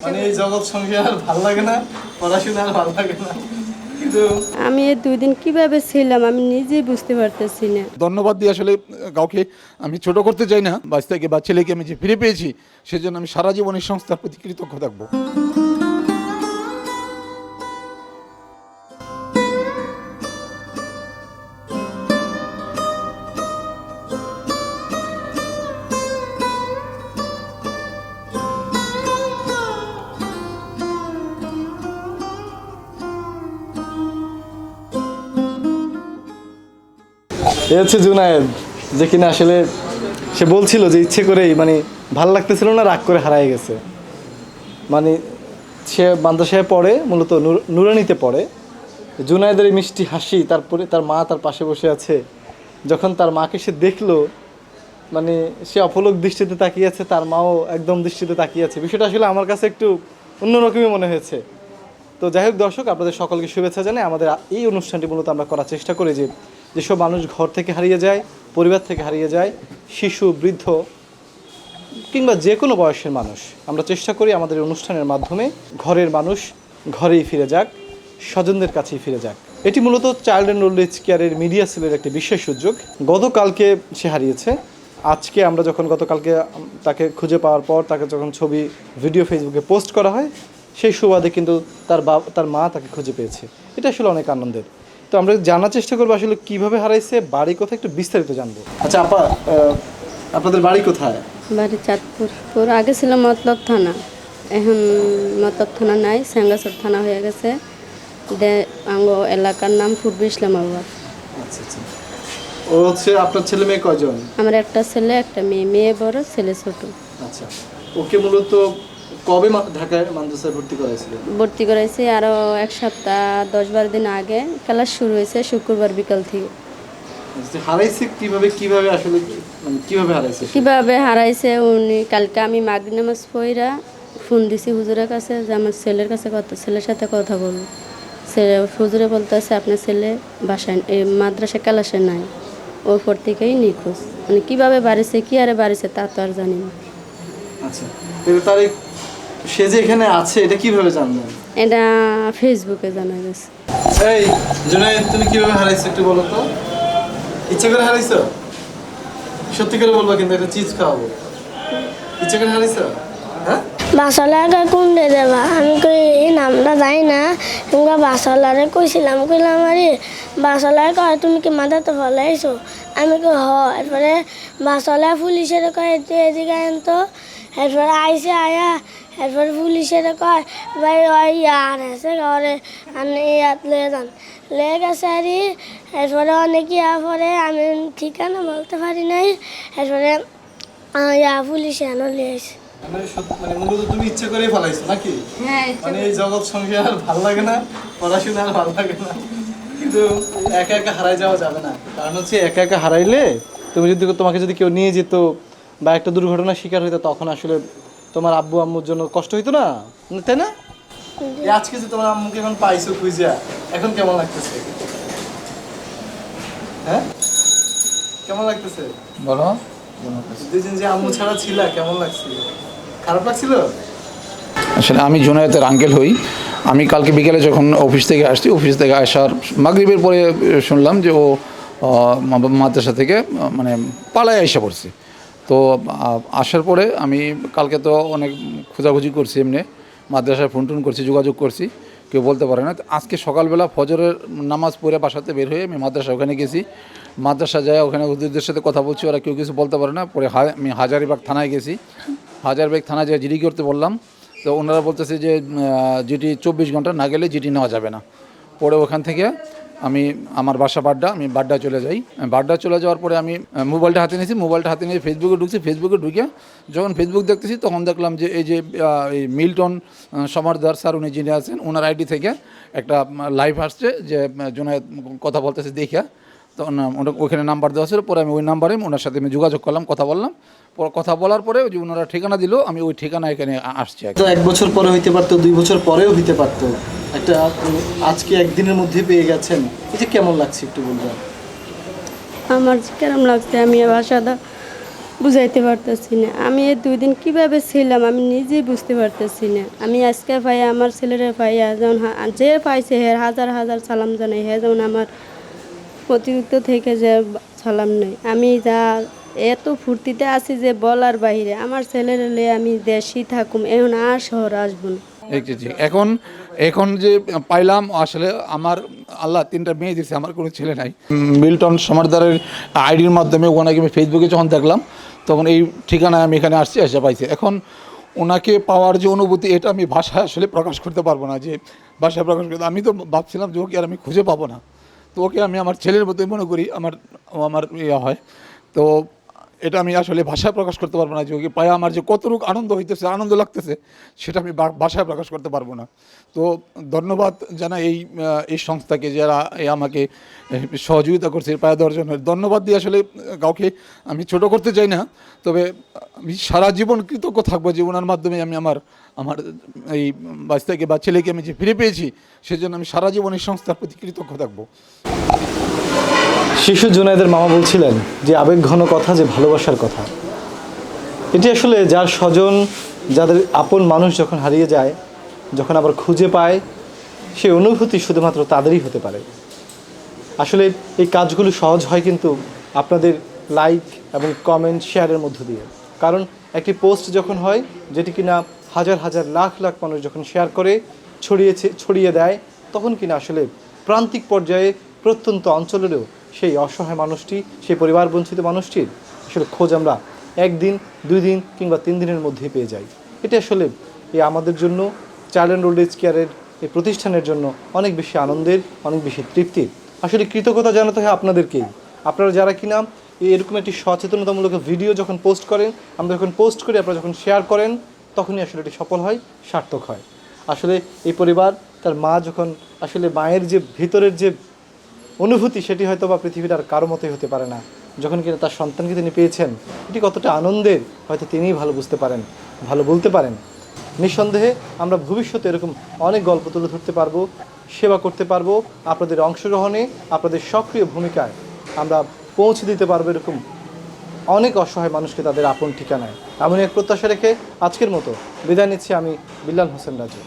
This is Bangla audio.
মানে এই জগৎ সংসার আর ভালো লাগে না পড়াশোনা আর ভালো লাগে না। আমি এই দুই দিন কীভাবে ছিলাম আমি নিজেই বুঝতে পারতেছি না। ধন্যবাদ দিয়ে আসলে কাউকে আমি ছোট করতে চাই না বাচ্চাকে বা ছেলেকে আমি যে ফিরে পেয়েছি সেজন্য আমি সারা জীবন এই সংস্থার প্রতি কৃতজ্ঞ থাকব। এ হচ্ছে জুনায়েদ, যে কিনা আসলে সে বলছিল যে ইচ্ছে করেই মানে ভালো লাগতেছিল না, রাগ করে হারাই গেছে। মানে সে মাদ্রাসায় পড়ে, মূলত নুর- নুরানিতে পড়ে। জুনায়েদের এই মিষ্টি হাসি, তারপরে তার মা তার পাশে বসে আছে। যখন তার মাকে সে দেখল মানে সে অপলক দৃষ্টিতে তাকিয়ে আছে, তার মাও একদম দৃষ্টিতে তাকিয়ে আছে। বিষয়টা আসলে আমার কাছে একটু অন্যরকমই মনে হয়েছে। তো যাই হোক দর্শক, আপনাদের সকলকে শুভেচ্ছা জানাই। আমাদের এই অনুষ্ঠানটি মূলত আমরা করার চেষ্টা করি যে যেসব মানুষ ঘর থেকে হারিয়ে যায়, পরিবার থেকে হারিয়ে যায়, শিশু, বৃদ্ধ, কিংবা যে কোনো বয়সের মানুষ, আমরা চেষ্টা করি আমাদের অনুষ্ঠানের মাধ্যমে ঘরের মানুষ ঘরেই ফিরে যাক, স্বজনদের কাছেই ফিরে যাক। এটি মূলত চাইল্ড অ্যান্ড ওল্ড এজ কেয়ারের মিডিয়া সেলের একটি বিশেষ উদ্যোগ। গতকালকে সে হারিয়েছে। আজকে আমরা যখন গতকালকে তাকে খুঁজে পাওয়ার পর তাকে যখন ছবি ভিডিও ফেসবুকে পোস্ট করা হয়, সেই সুবাদে কিন্তু তার বাবা, তার মা তাকে খুঁজে পেয়েছে। এটা আসলে অনেক আনন্দের। তো আমরা জানার চেষ্টা করব আসলে কীভাবে হারাইছে বাড়ি কোথায় একটু বিস্তারিত জানব। আচ্ছা আপা আপনাদের বাড়ি কোথায়? বাড়ি চাঁদপুর। পুর আগে ছিল মতলব থানা। এখন মতলব থানা নাই স্যাঙ্গাসর থানা হয়ে গেছে। দে আঙ্গ এলাকার নাম পূর্ব ইসলামাবাদ আচ্ছা আচ্ছা। ও হচ্ছে আপনার ছেলে মেয়ে কয়জন? আমার একটা ছেলে একটা মেয়ে। মেয়ে বড় ছেলে ছোট। আচ্ছা। ওকে মূলত কবে ঢাকায় মাদ্রাসায় ভর্তি করাইছিল? ভর্তি করাইছি আরও এক সপ্তাহ দশ বারো দিন আগে। ক্লাস শুরু হয়েছে শুক্রবার বিকাল থেকে। হারাইছে কীভাবে কীভাবে আসলে মানে কীভাবে হারাইছে কীভাবে হারাইছে উনি? কালকে আমি মাগরি নামাজ পইরা ফোন দিছি হুজুরের কাছে যে আমার ছেলের কাছে কথা ছেলের সাথে কথা বলব। ছেলে হুজুরে বলতেছে আপনার ছেলে বাসায় এই মাদ্রাসা ক্লাসে নাই। ওর পর থেকেই নিখোঁজ। মানে কীভাবে বাড়িছে কী আরে বাড়িছে তা তো আর জানি না। আচ্ছা। তার এই- সে যে এখানে আছে এটা কীভাবে জানলেন? এটা ফেসবুকে জানা গেছে। এই জুনাইদ তুমি কীভাবে হারাইছো একটু বলো তো? ইচ্ছে করে হারাইছো? সত্যি করে বলবা কিন্তু একটা চিজ খাওয়াবো। ইচ্ছে করে হারাইছো? হ্যাঁ? বাসলাকে কোনটা দেবা? আমি কই এই নামটা যাই না। তোমরা বাসলারে কইছিলাম কইলাম আরে বাসলায় কয় তুমি কি মাথাতে ফলাইছো আমি কই হ এরপরে বাসলা পুলিশের কয় এদিকে আন তো। এরপরে আইসে আয়া এরপরে পুলিশের কয় ভাই ওই আর আছে ঘরে আনে ইয়াত লয়ে যান। লয়ে গেছে আরে এরপরে অনেক ইয়া পরে আমি ঠিকানা বলতে পারি নাই এরপরে ইয়া পুলিশে আনো লিয়ে আসে মানে মানে মূলত তুমি ইচ্ছে করেই ফেলাইছো নাকি? হ্যাঁ মানে এই জগৎ সংসার আর ভালো লাগে না পড়াশোনা আর ভালো লাগে না। কিন্তু একা একা হারাই যাওয়া যাবে না। কারণ হচ্ছে একা একা হারাইলে তুমি যদি তোমাকে যদি কেউ নিয়ে যেত বা একটা দুর্ঘটনার শিকার হইতো তখন আসলে তোমার আব্বু আম্মুর জন্য কষ্ট হইতো না? তাই না? আজকে যে তোমার আম্মুকে এখন পাইছো খুঁজিয়া এখন কেমন লাগতেছে? হ্যাঁ? কেমন লাগতেছে? বলো। দুদিন যে আম্মু ছাড়া ছিলা কেমন লাগছিল? খারাপ লাগছিল? আসলে আমি জুনায়েতের আঙ্কেল হই। আমি কালকে বিকেলে যখন অফিস থেকে আসছি অফিস থেকে আসার মাগরিবের পরে শুনলাম যে ও মাদ্রাসা থেকে মানে পালায় এসে পড়ছে। তো আসার পরে আমি কালকে তো অনেক খোঁজাখুঁজি করছি এমনি, মাদ্রাসায় ফোন টুন করছি, যোগাযোগ করছি, কেউ বলতে পারে না। আজকে সকালবেলা ফজরের নামাজ পড়ে বাসাতে বের হয়ে আমি মাদ্রাসা ওখানে গেছি। মাদ্রাসা যায়, ওখানে ওদের সাথে কথা বলছি, ওরা কেউ কিছু বলতে পারে না। পরে আমি হাজারিবাগ থানায় গেছি। হাজারবাগ থানায় যায় জিডি করতে বললাম, তো ওনারা বলতেছে যে জিটি চব্বিশ ঘণ্টা না গেলে জিটি নেওয়া যাবে না। পরে ওখান থেকে আমি আমার বাসা বাড্ডা আমি বাড্ডা চলে যাই। বাড্ডা চলে যাওয়ার পরে আমি মোবাইলটা হাতে নিয়েছি মোবাইলটা হাতে নিয়ে ফেসবুকে ঢুকছি ফেসবুকে ঢুকে যখন ফেসবুক দেখতেছি তখন দেখলাম যে এই যে এই মিল্টন সমারদার স্যার উনি যিনি আছেন ওনার আইডি থেকে একটা লাইভ আসছে যে আহ, কথা বলতেছে দেখিয়া তো ওখানে নাম্বার দেওয়া ছিল পরে আমি ওই নাম্বারে ওনার সাথে আমি যোগাযোগ করলাম কথা বললাম। কথা বলার পরে যে ওনারা ঠিকানা দিল আমি ওই ঠিকানা এখানে আসছি এক বছর পরে হইতে পারতো দুই বছর পরেও হইতে পারতো? একটা আজকে একদিনের মধ্যে পেয়ে গেছেন। এই যে কেমন লাগছে একটু বলবেন? আমার কেরম লাগছে, আমি ভাষাটা বুঝাইতে পারতেছি না। আমি এই দুই দিন কীভাবে ছিলাম, আমি নিজেই বুঝতে পারতেছি না। আমি আজকে পাই আমার ছেলেরা পাইয়া যেমন যে পাইছে হে, হাজার হাজার সালাম জানাই, হে যেমন আমার অতিরিক্ত থেকে যে সালাম নেই। আমি যা এত ফুর্তিতে আছি যে বলার বাহিরে, আমার ছেলের হলে আমি দেশই থাকুম, এখন আর শহর আসব না। এখন এখন যে পাইলাম, আসলে আমার আল্লাহ তিনটা মেয়ে দিয়েছে আমার কোনো ছেলে নাই। মিল্টন সমারদারের আইডির মাধ্যমে ওনাকে আমি ফেসবুকে যখন দেখলাম, তখন এই ঠিকানায় আমি এখানে আসছি, এসে পাইছি। এখন ওনাকে পাওয়ার যে অনুভূতি, এটা আমি ভাষায় আসলে প্রকাশ করতে পারব না যে ভাষায় প্রকাশ করতে। আমি তো ভাবছিলাম যে ওকে আর আমি খুঁজে পাবো না। তো ওকে আমি আমার ছেলের মতোই মনে করি, আমার আমার ইয়ে হয়। তো এটা আমি আসলে ভাষায় প্রকাশ করতে পারব না, যে ওকে পায়ে আমার যে কতটুকু আনন্দ হইতেছে, আনন্দ লাগতেছে, সেটা আমি ভাষায় প্রকাশ করতে পারব না। তো ধন্যবাদ জানাই এই এই সংস্থাকে যারা আমাকে সহযোগিতা করছে পায়ে দেওয়ার জন্য। ধন্যবাদ দিয়ে আসলে কাউকে আমি ছোট করতে চাই না, তবে আমি সারা জীবন কৃতজ্ঞ থাকব যে ওনার মাধ্যমে আমি আমার আমার এই বাচ্চাকে বা ছেলেকে আমি যে ফিরে পেয়েছি, সেজন্য আমি সারা জীবন এই সংস্থার প্রতি কৃতজ্ঞ থাকব। শিশু জুনাইদের মামা বলছিলেন যে আবেগ ঘন কথা, যে ভালোবাসার কথা। এটি আসলে যার স্বজন, যাদের আপন মানুষ যখন হারিয়ে যায়, যখন আবার খুঁজে পায় সেই অনুভূতি শুধুমাত্র তাদেরই হতে পারে। আসলে এই কাজগুলো সহজ হয় কিন্তু আপনাদের লাইক এবং কমেন্ট শেয়ারের মধ্য দিয়ে। কারণ একটি পোস্ট যখন হয়, যেটি কিনা হাজার হাজার লাখ লাখ মানুষ যখন শেয়ার করে, ছড়িয়েছে, ছড়িয়ে দেয়, তখন কিনা আসলে প্রান্তিক পর্যায়ে প্রত্যন্ত অঞ্চলেরও সেই অসহায় মানুষটি, সেই পরিবার বঞ্চিত মানুষটির আসলে খোঁজ আমরা একদিন, দুই দিন কিংবা তিন দিনের মধ্যে পেয়ে যাই। এটা আসলে এই আমাদের জন্য চাইল্ড অ্যান্ড ওল্ড এজ কেয়ারের এই প্রতিষ্ঠানের জন্য অনেক বেশি আনন্দের, অনেক বেশি তৃপ্তির। আসলে কৃতজ্ঞতা জানাতে হয় আপনাদেরকেই। আপনারা যারা কিনা এরকম একটি সচেতনতামূলক ভিডিও যখন পোস্ট করেন, আমরা যখন পোস্ট করি, আপনারা যখন শেয়ার করেন, তখনই আসলে এটি সফল হয়, সার্থক হয়। আসলে এই পরিবার, তার মা যখন আসলে মায়ের যে ভিতরের যে অনুভূতি সেটি হয়তো বা পৃথিবীর আর কারও মতোই হতে পারে না। যখন কিনা তার সন্তানকে তিনি পেয়েছেন, এটি কতটা আনন্দের, হয়তো তিনিই ভালো বুঝতে পারেন, ভালো বলতে পারেন। নিঃসন্দেহে আমরা ভবিষ্যতে এরকম অনেক গল্প তুলে ধরতে পারব, সেবা করতে পারব, আপনাদের অংশগ্রহণে, আপনাদের সক্রিয় ভূমিকায় আমরা পৌঁছে দিতে পারব এরকম অনেক অসহায় মানুষকে তাদের আপন ঠিকানায়। এমন এক প্রত্যাশা রেখে আজকের মতো বিদায় নিচ্ছি আমি বিল্লাল হোসেন রাজু।